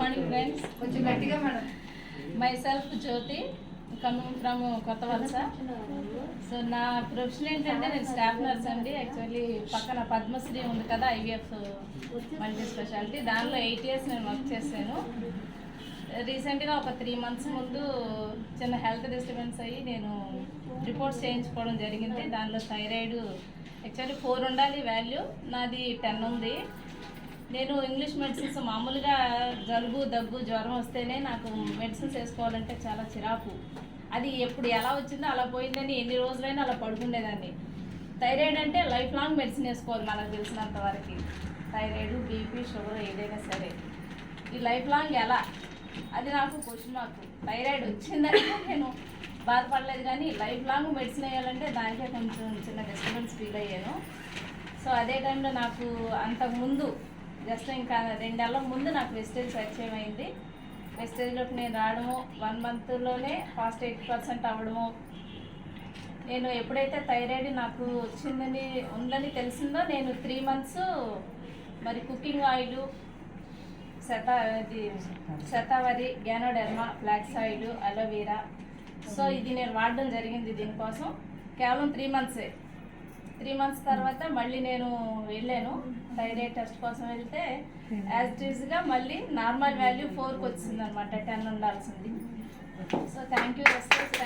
Morning friends కొంచెం గట్టిగా madam. Myself Jyothi coming from Kotha Valasa so నా profession ఏంటంటే నేను స్టాఫ్ నర్స్ అండి. యాక్చువల్లీ పక్కన పద్మశ్రీ ఉంది కదా ఐవీఎఫ్ మల్టీ స్పెషాలిటీ దానిలో ఎయిట్ ఇయర్స్ నేను వర్క్ చేశాను. రీసెంట్గా ఒక త్రీ మంత్స్ ముందు చిన్న హెల్త్ డిస్టర్బెన్స్ అయ్యి నేను రిపోర్ట్స్ చేయించుకోవడం జరిగింది. దానిలో థైరాయిడ్ యాక్చువల్లీ ఫోర్ ఉండాలి వాల్యూ నాది టెన్ ఉంది. నేను ఇంగ్లీష్ మెడిసిన్స్ మామూలుగా జలుబు దగ్గు జ్వరం వస్తేనే నాకు మెడిసిన్స్ వేసుకోవాలంటే చాలా చిరాకు. అది ఎప్పుడు ఎలా వచ్చిందో అలా పోయిందని ఎన్ని రోజులైనా అలా పడుకునేదాన్ని థైరాయిడ్ అంటే లైఫ్ లాంగ్ మెడిసిన్ వేసుకోవాలి మనకు తెలిసినంత వరకు. థైరాయిడ్ బీపీ షుగర్ ఏదైనా సరే. ఈ లైఫ్ లాంగ్ ఎలా? అది నాకు క్వశ్చన్ మార్క్. థైరాయిడ్ వచ్చిందని నేను బాధపడలేదు కానీ లైఫ్ లాంగ్ మెడిసిన్ వేయాలంటే దానికే కొంచెం చిన్న డిస్టర్బెన్స్ ఫీల్ అయ్యాను. సో అదే టైంలో నాకు అంతకుముందు జస్ట్ ఇంకా రెండు నెలల ముందు నాకు వెస్టేజ్ పరిచయం అయింది వెస్టేజ్లోకి నేను రావడము వన్ మంత్లోనే ఫాస్ట్ ఎయిట్ పర్సెంట్ అవ్వడము. నేను ఎప్పుడైతే థైరాయిడ్ నాకు వచ్చిందని ఉందని తెలిసిందో నేను త్రీ మంత్స్ మరి కుకింగ్ ఆయిల్ శత ఇది shatavari ganoderma flax oil aloe vera. So ఇది నేను వాడడం జరిగింది దీనికోసం. కేవలం త్రీ మంత్సే. త్రీ మంత్స్ తర్వాత మళ్ళీ నేను వెళ్ళాను. థైరాయిడ్ టెస్ట్ కోసం వెళ్తే యాజ్ ఇట్ ఈస్గా మళ్ళీ నార్మల్ వాల్యూ ఫోర్కి వచ్చింది అనమాట టెన్ ఉండాల్సింది. So thank you thank you